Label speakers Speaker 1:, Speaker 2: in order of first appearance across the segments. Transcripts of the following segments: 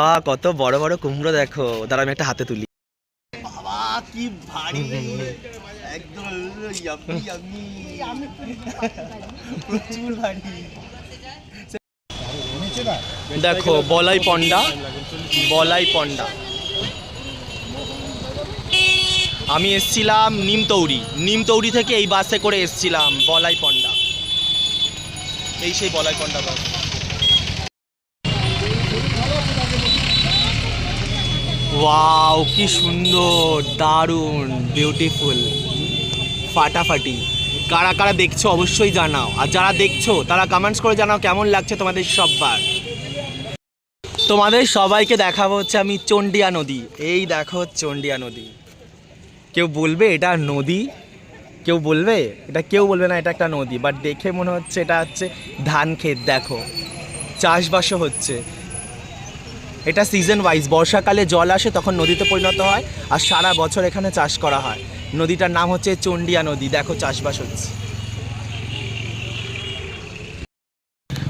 Speaker 1: আ কত বড় বড় কুমড়ো দেখো। দাঁড়া আমি একটা হাতে তুলি।
Speaker 2: বাবা কি ভারী। একদম ইয়াম্মি ইয়াম্মি প্রচুর ভারী।
Speaker 1: দেখো বলাই পন্ডা বলাই পন্ডা আমি এসছিলাম নিমতৌরি। নিমতৌরি থেকে এই বাসে করে এসছিলাম বলাই পন্ডা এই সেই বলাই পন্ডা বাস। ওয়াও কি সুন্দর, দারুণ বিউটিফুল ফাটাফাটি। কারা কারা দেখছ অবশ্যই জানাও। আর যারা দেখছ, তারা কমেন্টস করে জানাও কেমন লাগছে তোমাদের সববার। তোমাদের সবাইকে দেখাবো হচ্ছে আমি চন্ডিয়া নদী। এই দেখো চন্ডিয়া নদী। কেউ বলবে এটা নদী? কেউ বলবে? এটা কেউ বলবে না, এটা একটা নদী। বাট দেখে মনে হচ্ছে এটা হচ্ছে ধান ক্ষেত দেখো। চাষবাসও হচ্ছে। এটা সিজন ওয়াইজ বর্ষাকালে জল আসে, তখন নদীতে পরিণত হয়, আর সারা বছর এখানে চাষ করা হয়। নদীটার নাম হচ্ছে চন্ডিয়া নদী। দেখো চাষবাস হচ্ছে।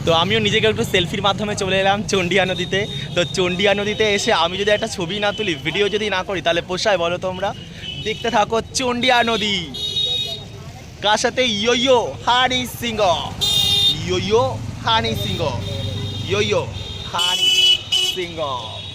Speaker 1: তো আমিও নিজেকে একটু সেলফির মাধ্যমে চলে এলাম চন্ডিয়া নদীতে। তো চন্ডিয়া নদীতে এসে আমি যদি একটা ছবি না তুলি ভিডিও যদি না করি, তাহলে পোষায় বলো তোমরা? দেখতে থাকো চন্ডিয়া নদী। কার সাথে? ইয়ো হানি সিংহ। ইয়ো হানি সিংহ। ইয়ো হানি single